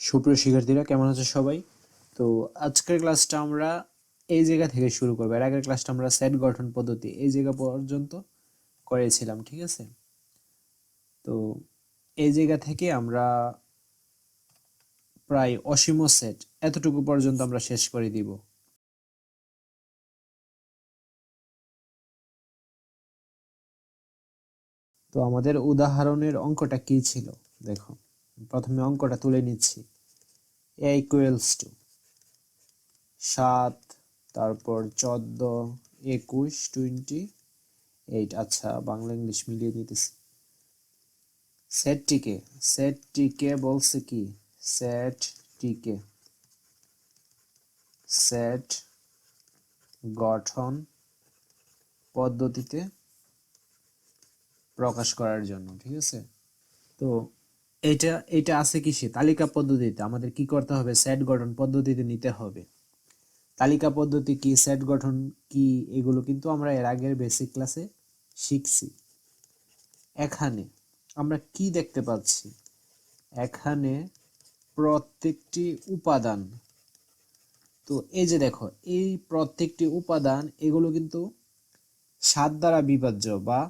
সুপ্রিয় শিক্ষার্থীরা, কেমন আছে সবাই? তো আজকের ক্লাসটা আমরা এই জায়গা থেকে শুরু করব। এর আগের ক্লাসটা আমরা সেট গঠন পদ্ধতি এই জায়গা পর্যন্ত করেছিলাম, ঠিক আছে? তো এই জায়গা থেকে আমরা প্রায় অসীম সেট এতটুকু পর্যন্ত আমরা শেষ করে দিব। তো আমাদের উদাহরণের অঙ্কটা কি ছিল? দেখো। প্রথমে অঙ্কটা তুলে নিচ্ছি। এ ইকুয়ালস টু সাত, তারপর চোদ্দ, একুশ টোয়েন্টি এইট আচ্ছা বাংলা ইংলিশ মিলিয়ে নিতেছি সেটটিকে সেটটিকে বলছে কি? সেটটিকে সেট গঠন পদ্ধতিতে প্রকাশ করার জন্য, ঠিক আছে? তো এটা এটা আছে কিসে তালিকা পদ্ধতিতে? আমাদের কি করতে হবে? সেট গঠন পদ্ধতিতে নিতে হবে। তালিকা পদ্ধতি কি সেট গঠন কি, এগুলো কিন্তু আমরা এর আগের বেসিক ক্লাসে শিখছি। এখানে আমরা কি দেখতে পাচ্ছি? এখানে প্রত্যেকটি উপাদান, তো এই যে দেখো, এই প্রত্যেকটি উপাদান, এগুলো কিন্তু সাত দ্বারা বিভাজ্য বা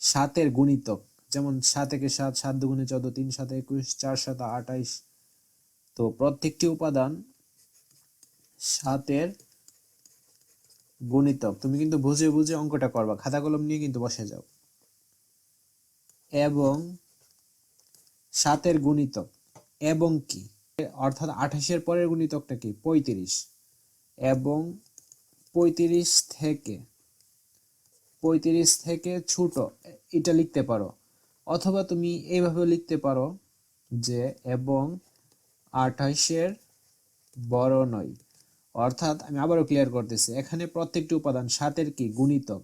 সাতের গুণিতক। যেমন সাত একে সাত সাত দুগুণে চোদ্দ, তিন সাত একুশ, চার সাত আঠাইশ। তো প্রত্যেকটি উপাদান সাতের গুণিতক। তুমি কিন্তু বুঝে বুঝে অঙ্কটা করবা, খাতা কলম নিয়ে কিন্তু বসে যাও। এবং সাতের গুণিতক এবং কি? অর্থাৎ আঠাশের পরের গুণিতকটা কি? পঁয়ত্রিশ। এবং পঁয়ত্রিশ থেকে পঁয়ত্রিশ থেকে ছোট, এটা লিখতে পারো। অথবা তুমি এইভাবে লিখতে পারো যে এবং আঠাশের বড় নয়। অর্থাৎ আমি আবারও ক্লিয়ার করতেছি, এখানে প্রত্যেকটি উপাদান সাতের কি? গুণিতক।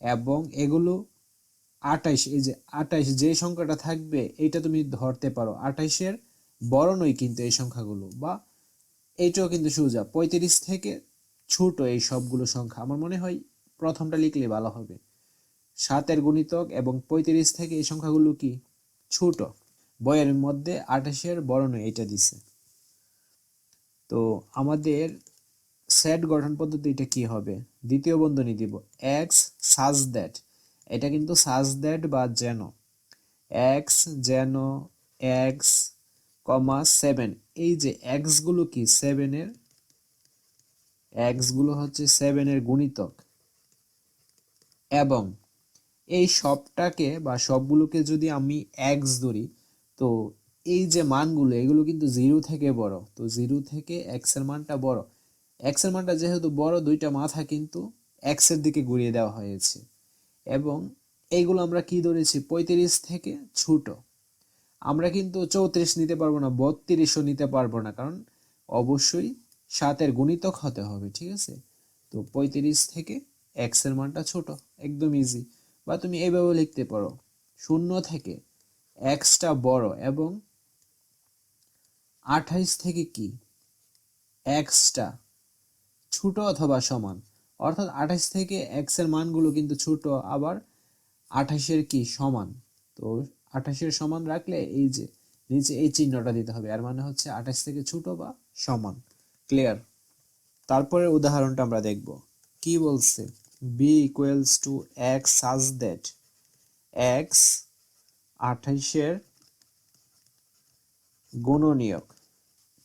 এবং এগুলো আঠাইশ এই যে আঠাইশ যে সংখ্যাটা থাকবে, এইটা তুমি ধরতে পারো। আঠাইশের বড় নয় কিন্তু এই সংখ্যাগুলো, বা এইটাও কিন্তু সোজা। পঁয়ত্রিশ থেকে ছোট এই সবগুলো সংখ্যা। আমার মনে হয় প্রথমটা লিখলে ভালো হবে। সাতের গুণিতক এবং পঁয়ত্রিশ থেকে এই সংখ্যাগুলো কি? ছোট। বইয়ের মধ্যে আঠাশের নয় এটা দিছে। তো আমাদের সেট গঠন পদ্ধতিটা কি হবে? দ্বিতীয় বন্ধনী দিব। X such that. এটা কিন্তু সাজ দ্যাট বা যেন। এক্স যেন এক্স কমা সেভেন। এই যে এক্সগুলো কি? সেভেনের এক্সগুলো হচ্ছে সেভেনের গুণিতক। এবং এই সবটাকে বা সবগুলোকে যদি আমি এক্স ধরি, তো এই যে মানগুলো, এগুলো কিন্তু জিরো থেকে বড়। তো জিরো থেকে এক্সের মানটা বড়। এক্সের মানটা যেহেতু বড়, দুইটা মাথা কিন্তু এক্সের দিকে ঘুরিয়ে দেওয়া হয়েছে। এবং এইগুলো আমরা কি ধরেছি? পঁয়ত্রিশ থেকে ছোট। আমরা কিন্তু চৌত্রিশ নিতে পারব না, বত্রিশও নিতে পারব না, কারণ অবশ্যই সাতের গুণিতক হতে হবে, ঠিক আছে? তো পঁয়ত্রিশ থেকে এক্সের মানটা ছোট, একদম ইজি বা তুমি এইভাবে লিখতে পারো। শূন্য থেকে এক্সটা বড় এবং আঠাইশ থেকে কি? এক্সটা ছোট অথবা সমান। অর্থাৎ আঠাইশ থেকে এক্সের মানগুলো কিন্তু ছোট, আবার আঠাশের কি? সমান। তো আঠাশের সমান রাখলে এই যে নিচে এই চিহ্নটা দিতে হবে। আর মানে হচ্ছে আঠাশ থেকে ছোট বা সমান। ক্লিয়ার তারপরে উদাহরণটা আমরা দেখব। কি বলছে? B equals to x such that x আঠাইশের গুণনীয়ক।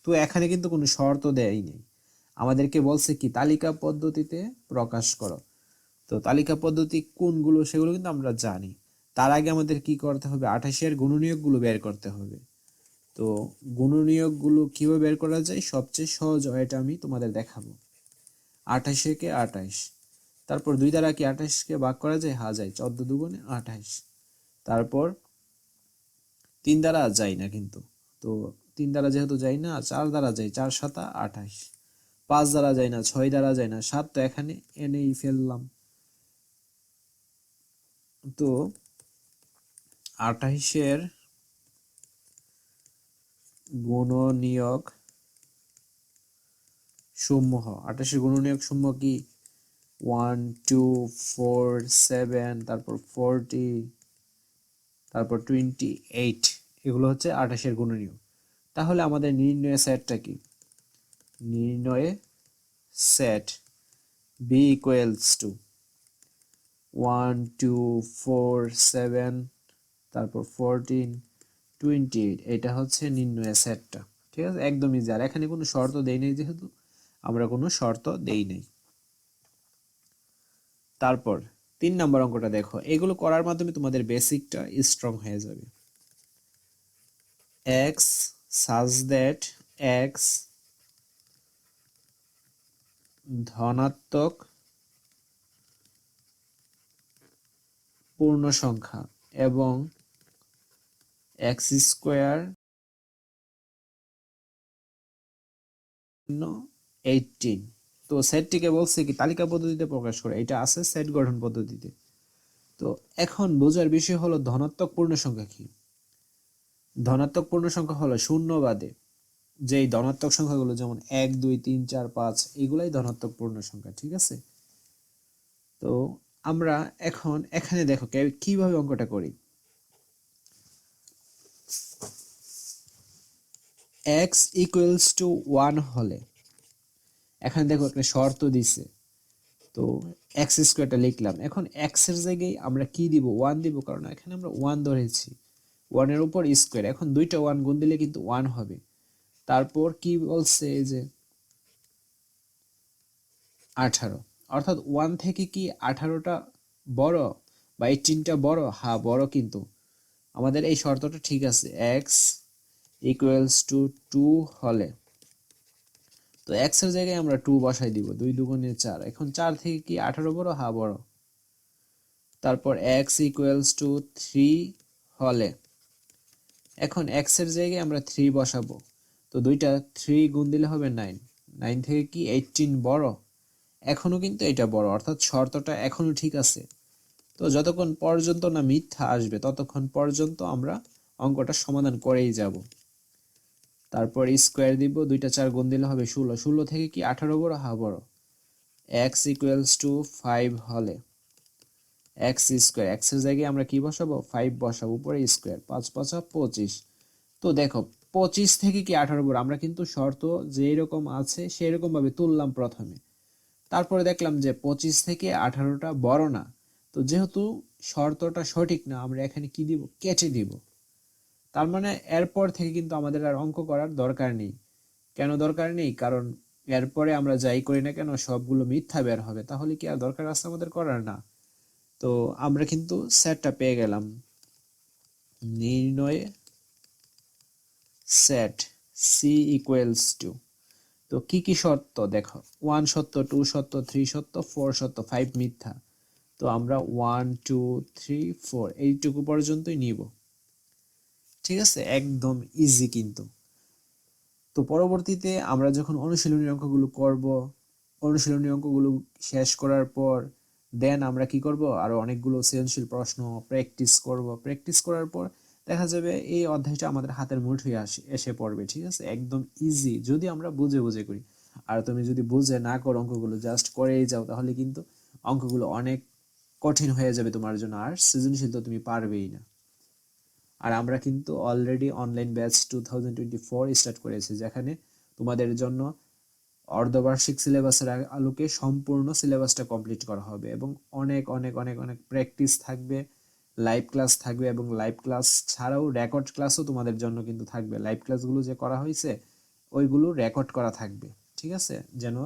তো এখানে কিন্তু কোনো শর্ত দেয়ই নেই। আমাদেরকে বলছে কি, তালিকা পদ্ধতিতে প্রকাশ করো। তো তালিকা পদ্ধতি কোনগুলো সেগুলো কিন্তু আমরা জানি। তার আগে আমাদের কি করতে হবে? আঠাশের গুণনীয়কগুলো বের করতে হবে। তো গুণনীয়কগুলো কীভাবে বের করা যায়? সবচেয়ে সহজ এটা আমি তোমাদের দেখাবো। আঠাশে। কে আঠাইশ তারপর দুই দ্বারা কি আঠাশকে ভাগ করা যায়? হা যায়। চোদ্দ দুগুণে আঠাইশ। তারপর তিন দ্বারা যায় না কিন্তু। তো তিন দ্বারা যেহেতু যায় না, চার দ্বারা যায়। চার সাতা আঠাইশ। পাঁচ দ্বারা যায় না, ছয় দ্বারা যায় না। সাত তো এখানে এনেই ফেললাম। তো আঠাইশের গুণনীয়ক সমূহ আঠাশের গুণনীয়ক সমূহ কি? ওয়ান টু ফোর সেভেন তারপর ফোরটি তারপর টোয়েন্টি এইট এগুলো হচ্ছে আঠাশের গুণনীয়ক। তাহলে আমাদের নির্ণয় সেটটা কি? নির্ণয়ে set B equals to one two four seven তারপর ফোরটিন টোয়েন্টি এইট এটা হচ্ছে নির্ণয় সেটটা ঠিক আছে? একদম ইজি আর এখানে কোনো শর্ত দেই নেই যেহেতু, আমরা কোনো শর্ত দেই নেই। তারপর তিন নম্বর অঙ্কটা দেখো। এগুলো করার মাধ্যমে তোমাদের বেসিকটা স্ট্রং হয়ে যাবে। এক্স সাজ দ্যাট এক্স ধনাত্মক পূর্ণ সংখ্যা এবং এক্স স্কোয়ার এইটিন তো সেটটিকে বলছে কি তালিকা পদ্ধতিতে প্রকাশ করে, এটা আছে সেট গঠন পদ্ধতিতে। তো এখন বোঝার বিষয় হলো ধনাত্মক পূর্ণ সংখ্যা কি? ধনাত্মক পূর্ণ সংখ্যা হলো শূন্য বাদে যেই ধনাত্মক সংখ্যাগুলো যেমন এক, দুই, তিন, চার, পাঁচ, এগুলাই ধনাত্মক পূর্ণ সংখ্যা, ঠিক আছে? তো আমরা এখন এখানে দেখো কীভাবে অঙ্কটা করি। এক্স ইকুয়ালস টু ওয়ান হলে এখানে দেখো একটা শর্ত দিছে। তো এক্স স্কোয়ারটা লিখলাম। এখন এক্সের জায়গায় আমরা কি দিব? ওয়ান দিব কারণ এখানে আমরা ওয়ান ধরেছি। ওয়ানের উপর স্কোয়ার এখন দুইটা ওয়ান গুণ দিলে কিন্তু ওয়ান হবে। তারপর কি বলছে এই যে আঠারো। অর্থাৎ ওয়ান থেকে কি আঠারোটা বড় বা এইটিনটা বড়? হ্যাঁ বড় কিন্তু। আমাদের এই শর্তটা ঠিক আছে। এক্স ইকুয়ালস টু টু হলে। তো এক্সের জায়গায় আমরা টু বসাই দিব, দুই দুগুণে চার। এখন চার থেকে কি আঠারো বড়? হা বড়। তারপর এক্স ইকুয়ালস টু থ্রি হলে, এখন এক্সের জায়গায় আমরা থ্রি বসাবো। তো দুইটা থ্রি গুণ দিলে হবে নাইন নাইন থেকে কি এইটিন বড়? এখনও কিন্তু এটা বড়, অর্থাৎ শর্তটা এখনও ঠিক আছে। তো যতক্ষণ পর্যন্ত না মিথ্যা আসবে, ততক্ষণ পর্যন্ত আমরা অঙ্কটা সমাধান করেই যাব। তারপর স্কোয়ার দিব, দুইটা চার গুণ দিলে হবে ষোলো। ষোলো থেকে কি আঠারো বড়? হা, বড়। এক্স ইকুয়ালস টু ফাইভ হলে। এক্স স্কোয়ার এক্সের জায়গায় আমরা কি বসাবো? ফাইভ বসাবো, উপরে স্কোয়ার পাঁচ পাঁচা পঁচিশ। তো দেখো, পঁচিশ থেকে কি আঠারো বড়? আমরা কিন্তু শর্ত যেই রকম আছে সেই রকম ভাবে তুললাম প্রথমে। তারপরে দেখলাম যে পঁচিশ থেকে আঠারোটা বড় না। তো যেহেতু শর্তটা সঠিক না, আমরা এখানে কি দিব? কেটে দিব। তার মানে এরপর থেকে কিন্তু আমাদের আর অঙ্ক করার দরকার নেই। কেন দরকার নেই? কারণ এরপরে আমরা যাই করি না কেন সবগুলো মিথ্যা বের হবে। তাহলে কি আর দরকার আছে আমাদের করার? না। তো আমরা কিন্তু সেটটা পেয়ে গেলাম। নির্ণয় সেট সি ইকুয়ালস টু তো কি কি সত্য? দেখো ওয়ান সত্য টু সত্য থ্রি সত্য ফোর সত্য ফাইভ মিথ্যা। তো আমরা ওয়ান টু থ্রি ফোর এইটুকু পর্যন্তই নিব। ঠিক আছে? একদম ইজি কিন্তু। তো পরবর্তীতে আমরা যখন অনুশীলনী অঙ্কগুলো করব, অনুশীলনী অঙ্কগুলো শেষ করার পর দেন আমরা কি করব? আরও অনেকগুলো সৃজনশীল প্রশ্ন প্র্যাকটিস করব। প্র্যাকটিস করার পর দেখা যাবে এই অধ্যায়টা আমাদের হাতের মুঠোয় আসে, এসে পড়বে, ঠিক আছে? একদম ইজি যদি আমরা বুঝে বুঝে করি, আর তুমি যদি বুঝে না করো অঙ্কগুলো জাস্ট করেই যাও, তাহলে কিন্তু অঙ্কগুলো অনেক কঠিন হয়ে যাবে তোমার জন্য, আর সৃজনশীল তো তুমি পারবেই না। আর আমরা কিন্তু already online batch two thousand twenty four start করেছি, যেখানে তোমাদের জন্য অর্ধবার্ষিক সিলেবাসের আলোকে সম্পূর্ণ সিলেবাসটা কমপ্লিট করা হবে এবং অনেক অনেক অনেক অনেক প্র্যাকটিস থাকবে লাইভ ক্লাস থাকবে এবং লাইভ ক্লাস ছাড়াও রেকর্ড ক্লাসও তোমাদের জন্য কিন্তু থাকবে। লাইভ ক্লাসগুলো যে করা হয়েছে, ওইগুলো রেকর্ড করা থাকবে, ঠিক আছে? যেন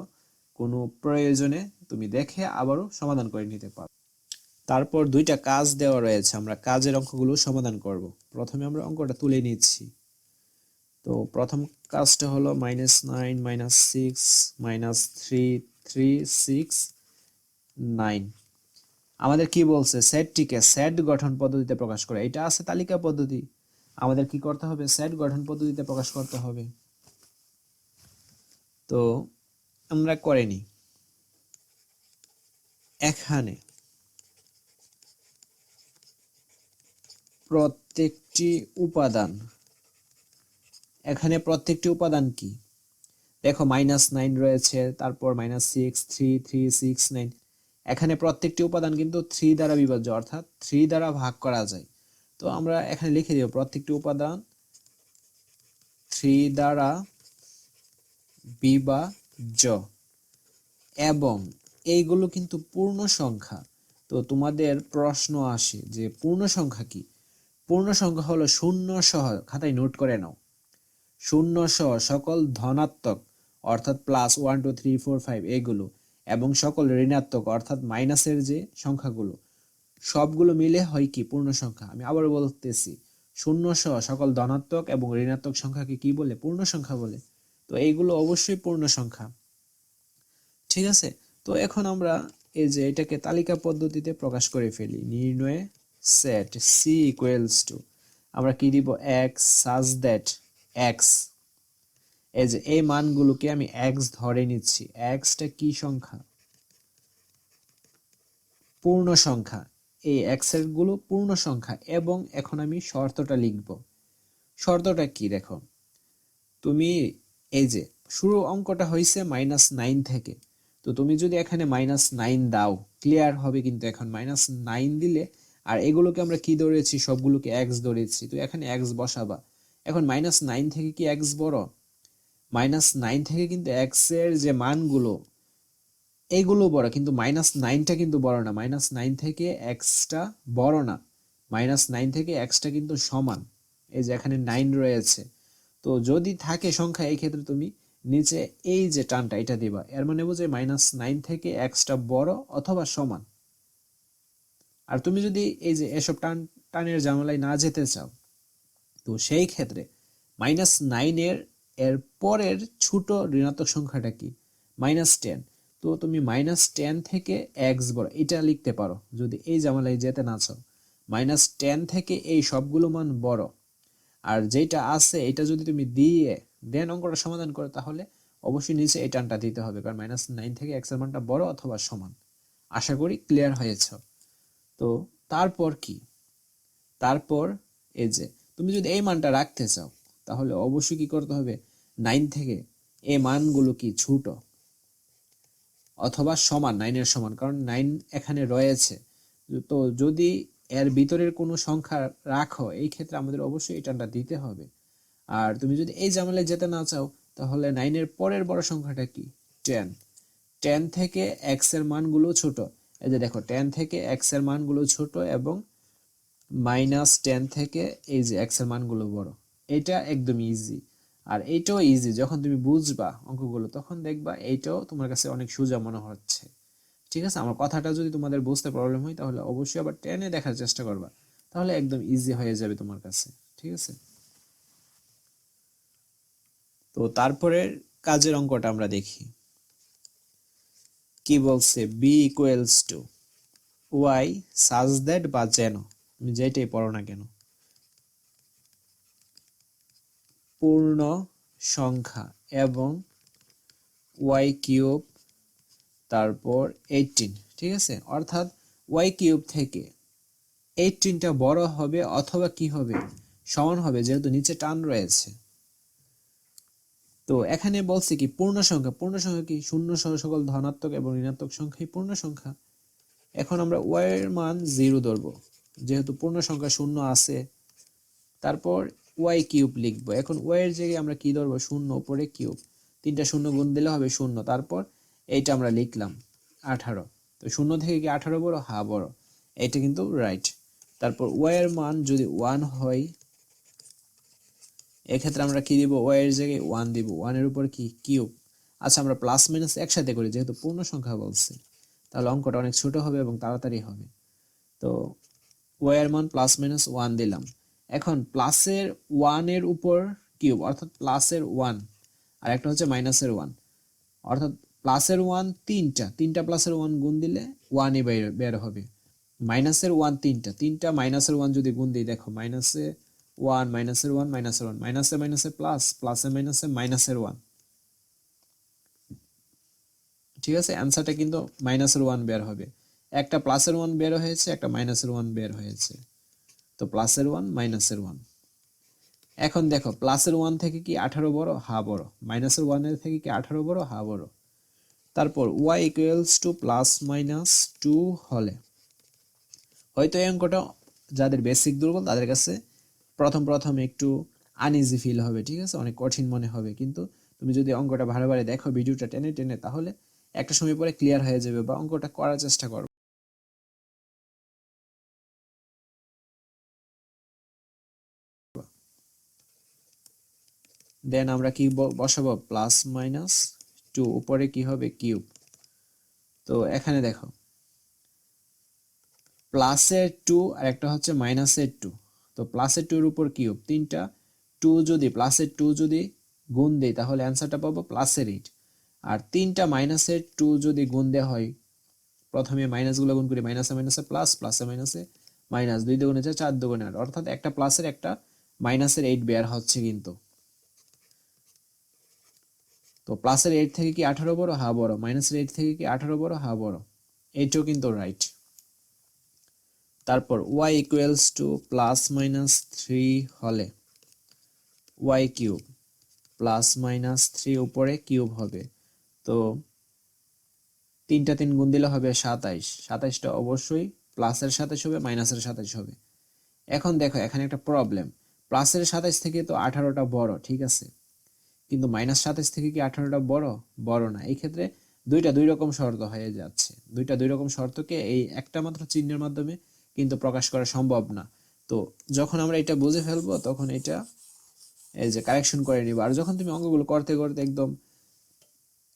কোনো প্রয়োজনে তুমি দেখে আবারও সমাধান করে নিতে পারো। তারপর দুইটা কাজ দেওয়া রয়েছে, আমরা কাজের অঙ্কগুলো সমাধান করব। প্রথমে আমরা অঙ্কটা তুলে নিচ্ছি। তো প্রথম কাজটা হলো minus nine minus six minus three three six nine আমাদের কি বলছে? সেটটিকে সেট গঠন পদ্ধতিতে প্রকাশ করে। এটা আছে তালিকা পদ্ধতি। আমাদের কি করতে হবে? সেট গঠন পদ্ধতিতে প্রকাশ করতে হবে। তো আমরা করেনি এখানে প্রত্যেকটি উপাদান। এখানে প্রত্যেকটি উপাদান কি? দেখো মাইনাস নাইন রয়েছে, তারপর minus six three three six nine এখানে প্রত্যেকটি উপাদান কিন্তু থ্রি দ্বারা বিভাজ্য, অর্থাৎ থ্রি দ্বারা ভাগ করা যায়। তো আমরা এখানে লিখে দিব, প্রত্যেকটি উপাদান থ্রি দ্বারা বিভাজ্য। এবং এইগুলো কিন্তু পূর্ণ সংখ্যা তো তোমাদের প্রশ্ন আসে যে পূর্ণ সংখ্যা কি? পূর্ণ সংখ্যা হলো শূন্য সহ, খাতায় নোট করে নাও। শূন্য সহ সকল ধনাত্মক, অর্থাৎ plus one two three four five এগুলো, এবং সকল ঋণাত্মক, অর্থাৎ মাইনাসের যে সংখ্যাগুলো, সবগুলো মিলে হয় কি পূর্ণ সংখ্যা আমি আবার বলতেছি, শূন্য সহ সকল ধনাত্মক এবং ঋণাত্মক সংখ্যাকে কি বলে? পূর্ণ সংখ্যা বলে। তো এইগুলো অবশ্যই পূর্ণ সংখ্যা ঠিক আছে? তো এখন আমরা এই যে এটাকে তালিকা পদ্ধতিতে প্রকাশ করে ফেলি। নির্ণয়ে সেট সি ইকুয়ালস টু আমরা কি দিব? এক্স সাজ দ্যাট এক্স এই যে এই মানগুলোকে আমি এক্স ধরে নিচ্ছি। এক্সটা কি সংখ্যা? পূর্ণ সংখ্যা। এই এক্সেরগুলো পূর্ণ সংখ্যা এবং এখন আমি শর্তটা লিখব। শর্তটা কি দেখো? তুমি এই যে শুরু অঙ্কটা হয়েছে মাইনাস নাইন থেকে। তো তুমি যদি এখানে মাইনাস নাইন দাও ক্লিয়ার হবে কিন্তু এখন মাইনাস নাইন দিলে আর এগুলোকে আমরা কি ধরেছি? সবগুলোকে এক্স ধরেছি। তো এখানে এক্স বসাবা। এখন মাইনাস নাইন থেকে কি এক্স বড়? মাইনাস নাইন থেকে কিন্তু এক্সের যে মানগুলো, এগুলো বড়, কিন্তু মাইনাস নাইনটা কিন্তু বড় না। মাইনাস নাইন থেকে এক্সটা বড় না। মাইনাস নাইন থেকে এক্সটা কিন্তু সমান। এই যে এখানে নাইন রয়েছে। তো যদি থাকে সংখ্যা, এই ক্ষেত্রে তুমি নিচে এই যে টানটা, এটা দিবা। এর মানে বোঝে মাইনাস নাইন থেকে এক্সটা বড় অথবা সমান। আর তুমি যদি এই যে এসব টান, টানের জামালায় না যেতে চাও, তো সেই ক্ষেত্রে মাইনাস নাইনের এর পরের ছোট ঋণাত্মক সংখ্যাটা কি? মাইনাস টেন তো তুমি মাইনাস টেন থেকে এক্স বড়, এটা লিখতে পারো। যদি এই জামালায় যেতে না চাও মাইনাস টেন থেকে এই সবগুলো মান বড়। আর যেটা আছে, এটা যদি তুমি দিয়ে, দেন অঙ্কটা সমাধান করো, তাহলে অবশ্যই নিচে এই টানটা দিতে হবে। কারণ মাইনাস নাইন থেকে এক্সের মানটা বড় অথবা সমান। আশা করি ক্লিয়ার হয়েছ। তো তারপর কি? তারপর এই যে, তুমি যদি এই মানটা রাখতে চাও, তাহলে অবশ্যই কি করতে হবে? নাইন থেকে এ মানগুলো কি ছোট? অথবা সমান নাইনের সমান, কারণ নাইন এখানে রয়েছে। তো যদি এর ভিতরের কোনো সংখ্যা রাখো, এই ক্ষেত্রে আমাদের অবশ্যই এই টানটা দিতে হবে। আর তুমি যদি এই জামেলায় যেতে না চাও, তাহলে নাইনের পরের বড় সংখ্যাটা কি? টেন টেন থেকে এক্সের মানগুলো ছোট। এই যে দেখো টেন থেকে এক্সের মানগুলো ছোট এবং মাইনাস টেন থেকে এই যে এক্সের মানগুলো বড়। এটা একদম ইজি আর এইটাও ইজি যখন তুমি বুঝবা অঙ্কগুলো, তখন দেখবা এইটাও তোমার কাছে অনেক সোজা মনে হচ্ছে। ঠিক আছে? আমার কথাটা যদি তোমাদের বুঝতে প্রবলেম হয়, তাহলে অবশ্যই আবার টেনে দেখার চেষ্টা করবা। তাহলে একদম ইজি হয়ে যাবে তোমার কাছে। ঠিক আছে? তো তারপরে কাজের অঙ্কটা আমরা দেখি। কি বলছে? B equals to y such that বা যেন। তুমি যেটাই পড়ো না কেন। পূর্ণ সংখ্যা এবং ওয়াই কিউব তারপর এইটিন ঠিক আছে? অর্থাৎ ওয়াই কিউব থেকে এইটিনটা বড় হবে অথবা কি হবে? সমান হবে, যেহেতু নিচে টান রয়েছে। তো এখানে বলছে কি, পূর্ণ সংখ্যা পূর্ণ সংখ্যা কি? শূন্য সহ সকল ধনাত্মক এবং ঋণাত্মক সংখ্যাই পূর্ণ সংখ্যা। এখন আমরা ওয়াই এর মান জিরো ধরবো। যেহেতু পূর্ণ সংখ্যা শূন্য আছে, তারপর ওয়াই কিউব লিখব। এখন ওয়াই এর জায়গায় আমরা কি ধরবো? শূন্য, উপরে কিউব তিনটা শূন্য গুণ দিলে হবে শূন্য। তারপর এইটা আমরা লিখলাম, আঠারো। তো শূন্য থেকে কি আঠারো বড়? হা বড়। এটা কিন্তু রাইট তারপর ওয়াই এর মান যদি ওয়ান হয় এক্ষেত্রে আমরা কি দিব? ওয়াই এর জায়গায় ওয়ান দিব। ওয়ানের উপর কি? কিউব আচ্ছা আমরা প্লাস মাইনাস একসাথে করি, যেহেতু পূর্ণ সংখ্যা বলছে। তাহলে অঙ্কটা অনেক ছোট হবে এবং তাড়াতাড়ি হবে। তো ওয়াই এর মান প্লাস মাইনাস ওয়ান দিলাম। এখন প্লাসের ওয়ানের উপর কিউব অর্থাৎ প্লাসের ওয়ান আর একটা হচ্ছে মাইনাসের ওয়ান অর্থাৎ প্লাসের ওয়ান তিনটা তিনটা প্লাসের ওয়ান গুণ দিলে ওয়ানই বের বের হবে। মাইনাসের ওয়ান তিনটা তিনটা মাইনাসের ওয়ান যদি গুণ দিই, দেখো মাইনাসে ওয়ান মাইনাসের ওয়ান মাইনাসের ওয়ান মাইনাসে মাইনাসে প্লাস প্লাসে মাইনাসে মাইনাসের ওয়ান ঠিক আছে? অ্যান্সারটা কিন্তু মাইনাসের ওয়ান বের হবে। একটা প্লাসের ওয়ান বের হয়েছে, একটা মাইনাসের ওয়ান বের হয়েছে। তো প্লাসের ওয়ান মাইনাসের ওয়ান এখন দেখো প্লাসের ওয়ান থেকে কি আঠারো বড়? হা বড়। মাইনাসের ওয়ানের থেকে কি আঠারো বড়? হা বড়। তারপর y equals to plus minus two হলে। হয়তো এই অঙ্কটা যাদের বেসিক দুর্বল তাদের কাছে প্রথম প্রথম একটু আনইজি ফিল হবে, ঠিক আছে? অনেক কঠিন মনে হবে। কিন্তু তুমি যদি অঙ্কটা ভালো ভালো দেখো, ভিডিওটা টেনে টেনে, তাহলে একটা সময় পরে ক্লিয়ার হয়ে যাবে বা অঙ্কটা করার চেষ্টা করো। দেন আমরা কি বসাবো? প্লাস মাইনাস টু উপরে কি হবে? কিউব তো এখানে দেখো। প্লাসের টু আর একটা হচ্ছে মাইনাসের টু তো প্লাসের টুর উপর কিউব তিনটা টু যদি প্লাসের টু যদি গুণ দেই, তাহলে অ্যান্সারটা পাবো প্লাসের এইট আর তিনটা মাইনাসের টু যদি গুণ দেওয়া হয়, প্রথমে মাইনাসগুলো গুণ করি মাইনাসে মাইনাসে প্লাস প্লাসে মাইনাসে মাইনাস দুই দুগুণে চার চার দুগুণে আট। অর্থাৎ একটা প্লাসের একটা মাইনাসের এইট বের হচ্ছে কিন্তু। তো প্লাসের এইট থেকে কি আঠারো বড়? হা বড়। মাইনাসের এইট থেকে কি আঠারো বড়? হা বড়। এইটাও কিন্তু রাইট তারপর y equals to plus minus three হলে y cube plus minus three উপরে কিউব হবে। তো তিনটা তিন গুণ দিলে হবে সাতাইশ। সাতাইশটা অবশ্যই প্লাসের সাতাইশ হবে মাইনাসের সাতাইশ হবে। এখন দেখো, এখানে একটা প্রবলেম প্লাসের সাতাইশ থেকে তো আঠারোটা বড়, ঠিক আছে? কিন্তু মাইনাস সাতাইশ থেকে কি আঠারোটা বড়? বড় না। এই ক্ষেত্রে দুইটা দুই রকম শর্ত হয়ে যাচ্ছে। দুইটা দুই রকম শর্তকে এই একটা মাত্র চিহ্নের মাধ্যমে কিন্তু প্রকাশ করা সম্ভব না। তো যখন আমরা এটা বুঝে ফেলব, তখন এটা এই যে কারেকশন করে নিবা। আর যখন তুমি অঙ্কগুলো করতে করতে একদম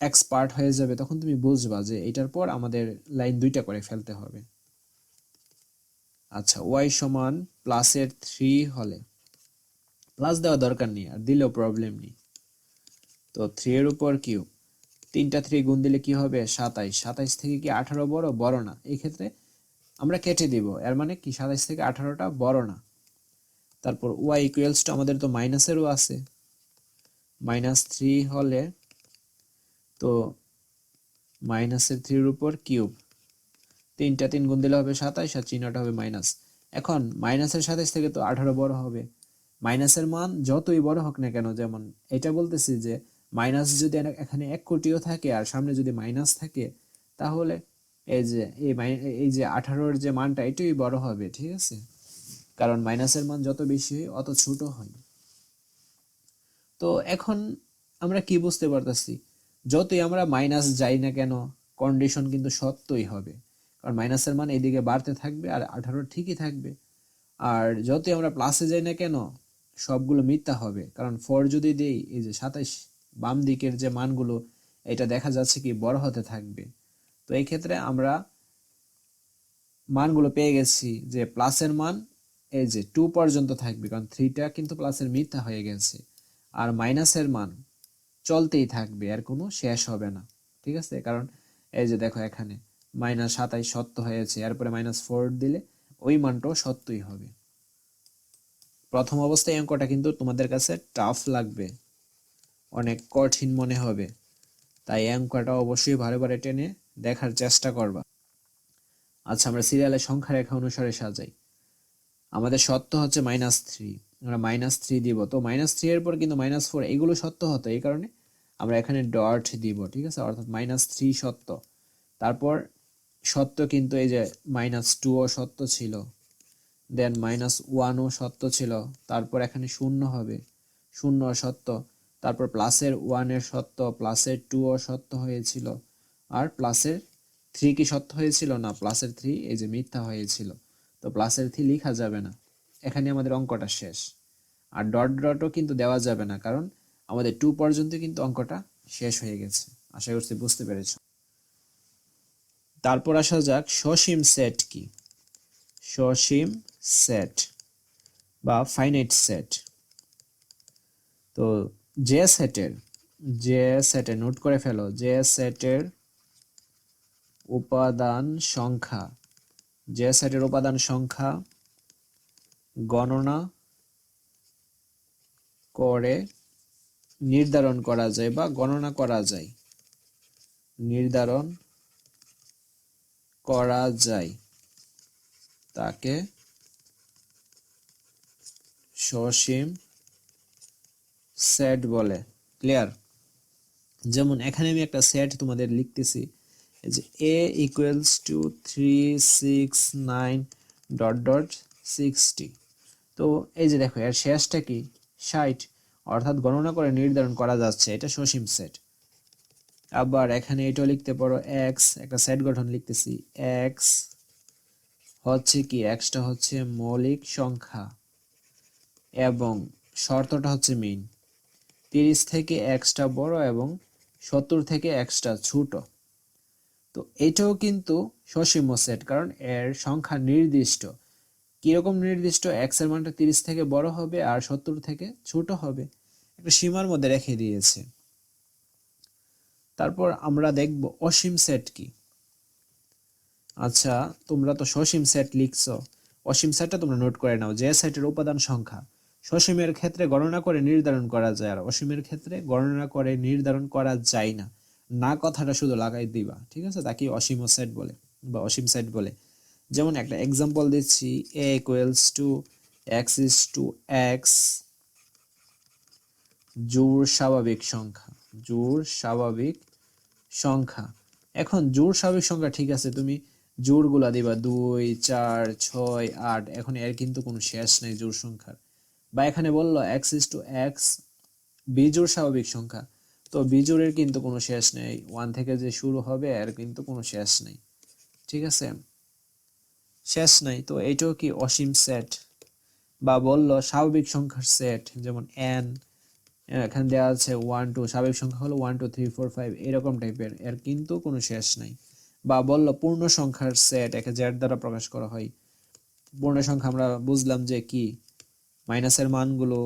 এক্সপার্ট হয়ে যাবে, তখন তুমি বুঝবা যে এটার পর আমাদের লাইন দুইটা করে ফেলতে হবে। আচ্ছা ওয়াই সমান প্লাসের থ্রি হলে প্লাস দেওয়া দরকার নেই, আর দিলেও প্রবলেম নেই। তো থ্রি এর উপর কিউ তিনটা থ্রি গুণ দিলে কি হবে? সাতাইশ। সাতাইশ থেকে কি আঠারো বড়? বড় না। এই ক্ষেত্রে আমরা কেটে দিব। এর মানে কি? সাতাইশ থেকে আঠারোটা বড় না। তারপর ওয়াই ইকুয়ালস টু আমাদের তো মাইনাসেরও আছে। মাইনাস থ্রি হলে তো মাইনাসের থ্রির উপর কিউব তিনটা তিন গুণ দিলে হবে সাতাইশ আর চিহ্নটা হবে মাইনাস এখন মাইনাসের সাতাইশ থেকে তো আঠারো বড় হবে। মাইনাসের মান যতই বড় হোক না কেন, যেমন এটা বলতেছি যে মাইনাস যদি এখানে এক কোটিও থাকে আর সামনে যদি মাইনাস থাকে, তাহলে এই যে, এই এই যে আঠারোর যে মানটা, এটাই বড় হবে, ঠিক আছে? কারণ মাইনাসের মান যত বেশি হয়, অত ছোট হয়। তো এখন আমরা কি বুঝতে পারতেছি? যতই আমরা মাইনাস যাই না কেন কন্ডিশন কিন্তু সত্যই হবে। কারণ মাইনাসের মান এইদিকে বাড়তে থাকবে আর আঠারো ঠিকই থাকবে। আর যতই আমরা প্লাসে যাই না কেন, সবগুলো মিথ্যা হবে। কারণ ফোর যদি দেই, এই যে সাতাইশ বাম দিকের যে মানগুলো, এটা দেখা যাচ্ছে কি বড় হতে থাকবে। এই ক্ষেত্রে আমরা মানগুলো পেয়ে গেছি যে প্লাসের মান এই যে টু পর্যন্ত থাকবে, কারণ থ্রিটা কিন্তু প্লাসের মিথ্যা হয়ে গেছে। আর মাইনাসের মান চলতেই থাকবে আর কোনো শেষ হবে না, ঠিক আছে? কারণ এই যে দেখো এখানে মাইনাস সাতাইশ সত্য হয়েছে, এরপরে মাইনাস ফোর দিলে ওই মানটাও সত্যই হবে। প্রথম অবস্থায় অঙ্কটা কিন্তু তোমাদের কাছে টাফ লাগবে, অনেক কঠিন মনে হবে। তাই অঙ্কটা অবশ্যই ভালো টেনে দেখার চেষ্টা করবা। আচ্ছা আমরা সিরিয়ালের সংখ্যা রেখা অনুসারে সাজাই। আমাদের সত্য হচ্ছে মাইনাস থ্রি আমরা মাইনাস থ্রি দিব। তো মাইনাস থ্রি এর পর কিন্তু মাইনাস ফোর এগুলো সত্য হতো এই কারণে আমরা এখানে ডট দিব, ঠিক আছে? অর্থাৎ মাইনাস থ্রি সত্য। তারপর সত্য কিন্তু এই যে মাইনাস টুও সত্য ছিল। দেন মাইনাস ওয়ানও সত্য ছিল। তারপর এখানে শূন্য হবে। শূন্য সত্য। তারপর প্লাসের ওয়ানের সত্য প্লাসের টুও সত্য হয়েছিল। আর প্লাসের থ্রি কি সত্য হয়েছিল না? প্লাসের থ্রি এই যে মিথ্যা হয়েছিল। তো প্লাসের থ্রি লেখা যাবে না। এখানে আমাদের অঙ্কটা শেষ। আর ডট ডটও কিন্তু দেওয়া যাবে না, কারণ আমাদের টু পর্যন্ত কিন্তু অঙ্কটা শেষ হয়ে গেছে। আশা করছি বুঝতে পেরেছ। তারপর আসা যাক, সসীম সেট কি? সসীম সেট বা ফাইনাইট সেট তো যে সেটের যে সেটে নোট করে ফেলো, যে সেটের উপাদান সংখ্যা। যে সেটের উপাদান সংখ্যা গণনা করে নির্ধারণ করা যায় বা গণনা করা যায়। নির্ধারণ করা যায়। তাকে সসীম সেট বলে। ক্লিয়ার? যেমন এখানে আমি একটা সেট তোমাদের লিখতেছি। যে A equals to three six nine dot dot sixty তো এই যে দেখো, এর শেষটা কি? ষাট। অর্থাৎ গণনা করে নির্ধারণ করা যাচ্ছে, এটা সসীম সেট আবার এখানে এটাও লিখতে পারো এক্স একটা সেট গঠন লিখতেছি এক্স হচ্ছে কি? এক্সটা হচ্ছে মৌলিক সংখ্যা এবং শর্তটা হচ্ছে মিন তিরিশ থেকে এক্সটা বড় এবং সত্তর থেকে এক্সটা ছোট। তো এটাও কিন্তু সসীম সেট কারণ এর সংখ্যা নির্দিষ্ট। কীরকম নির্দিষ্ট? এক্সের মানটা তিরিশ থেকে বড় হবে আর সত্তর থেকে ছোট হবে। একটা সীমার মধ্যে রেখে দিয়েছে। তারপর আমরা দেখব অসীম সেট কি। আচ্ছা তোমরা তো সসীম সেট লিখছো। অসীম সেটটা তোমরা নোট করে নাও। যে সেটের উপাদান সংখ্যা, সসীমের ক্ষেত্রে গণনা করে নির্ধারণ করা যায়, আর অসীমের ক্ষেত্রে গণনা করে নির্ধারণ করা যায় না। না কথাটা শুধু লাগাই দিবা, ঠিক আছে? তাকে অসীম সেট বলে বা অসীম সেট বলে। যেমন একটা এক্সাম্পল দিচ্ছি A equals to x is two x জোর স্বাভাবিক সংখ্যা জোর স্বাভাবিক সংখ্যা। এখন জোর স্বাভাবিক সংখ্যা ঠিক আছে, তুমি জোরগুলা দিবা দুই, চার, ছয়, আট, এখন এর কিন্তু কোনো শেষ নেই জোর সংখ্যার। বা এখানে বলল এক্স ইস টু এক্স বিজোড় স্বাভাবিক সংখ্যা তো বিজোড়ের কিন্তু কোনো শেষ নেই। ওয়ান থেকে যে শুরু হবে, এর কিন্তু কোনো শেষ নেই। ঠিক আছে? শেষ নেই। তো এইটাও কি অসীম সেট বা বলল স্বাভাবিক সংখ্যার সেট যেমন এন এখানে দেওয়া আছে ওয়ান টু স্বাভাবিক সংখ্যা হলো one two three four five এরকম টাইপের এর। কিন্তু কোনো শেষ নেই। বা বলল পূর্ণ সংখ্যার সেট একে জেড দ্বারা প্রকাশ করা হয়। পূর্ণ সংখ্যা আমরা বুঝলাম যে কি? মাইনাসের মানগুলো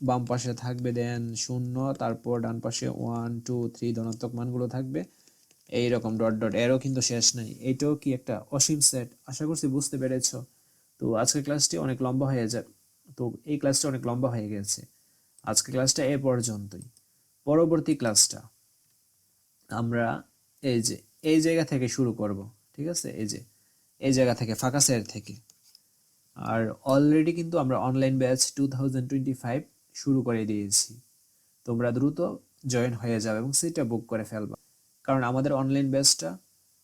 বাম পাশে থাকবে দেন শূন্য, তারপর ডান পাশে ওয়ান টু থ্রি ধনাত্মক মানগুলো থাকবে। এইরকম ডট ডট এরও কিন্তু শেষ নেই। এইটাও কি একটা অসীম সেট আশা করছি বুঝতে পেরেছ। তো আজকের ক্লাসটি অনেক লম্বা হয়ে যায় তো এই ক্লাসটা অনেক লম্বা হয়ে গেছে। আজকের ক্লাসটা এ পর্যন্তই। পরবর্তী ক্লাসটা আমরা এই যে, এই জায়গা থেকে শুরু করব, ঠিক আছে? এই যে, এই জায়গা থেকে, ফাঁকা সেট থেকে। আর অলরেডি কিন্তু আমরা online batch two thousand twenty five শুরু করে দিয়েছি। তোমরা দ্রুত জয়েন হয়ে যাবে এবং সিটটা বুক করে ফেলবা। কারণ আমাদের অনলাইন ব্যাচটা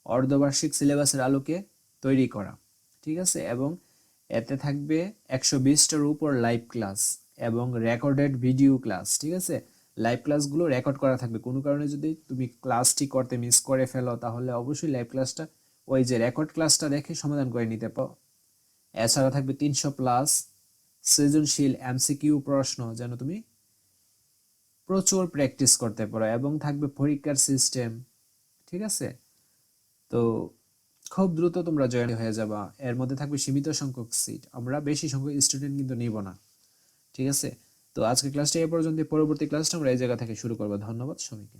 অর্ধবার্ষিক সিলেবাসের আলোকে তৈরি করা। ঠিক আছে? এবং এতে থাকবে একশো বিশটার উপর লাইভ ক্লাস এবং রেকর্ডেড ভিডিও ক্লাস ঠিক আছে? লাইভ ক্লাসগুলো রেকর্ড করা থাকবে। কোনো কারণে যদি তুমি ক্লাসটি করতে মিস করে ফেলো, তাহলে অবশ্যই লাইভ ক্লাসটা ওই যে রেকর্ড ক্লাসটা দেখে সমাধান করে নিতে পারো। এছাড়া থাকবে তিনশো প্লাস সৃজনশীল এমসিকিউ প্রশ্ন যেন তুমি প্রচুর প্র্যাকটিস করতে পারো এবং থাকবে পরীক্ষার সিস্টেম, ঠিক আছে? তো খুব দ্রুত তোমরা জয়েন হয়ে যাবা। এর মধ্যে থাকবে সীমিত সংখ্যক সিট। আমরা বেশি সংখ্যক স্টুডেন্ট কিন্তু নিব না, ঠিক আছে? তো আজকে ক্লাসটা এ পর্যন্ত পরবর্তী ক্লাসটা আমরা এই জায়গা থেকে শুরু করব। ধন্যবাদ সবাইকে।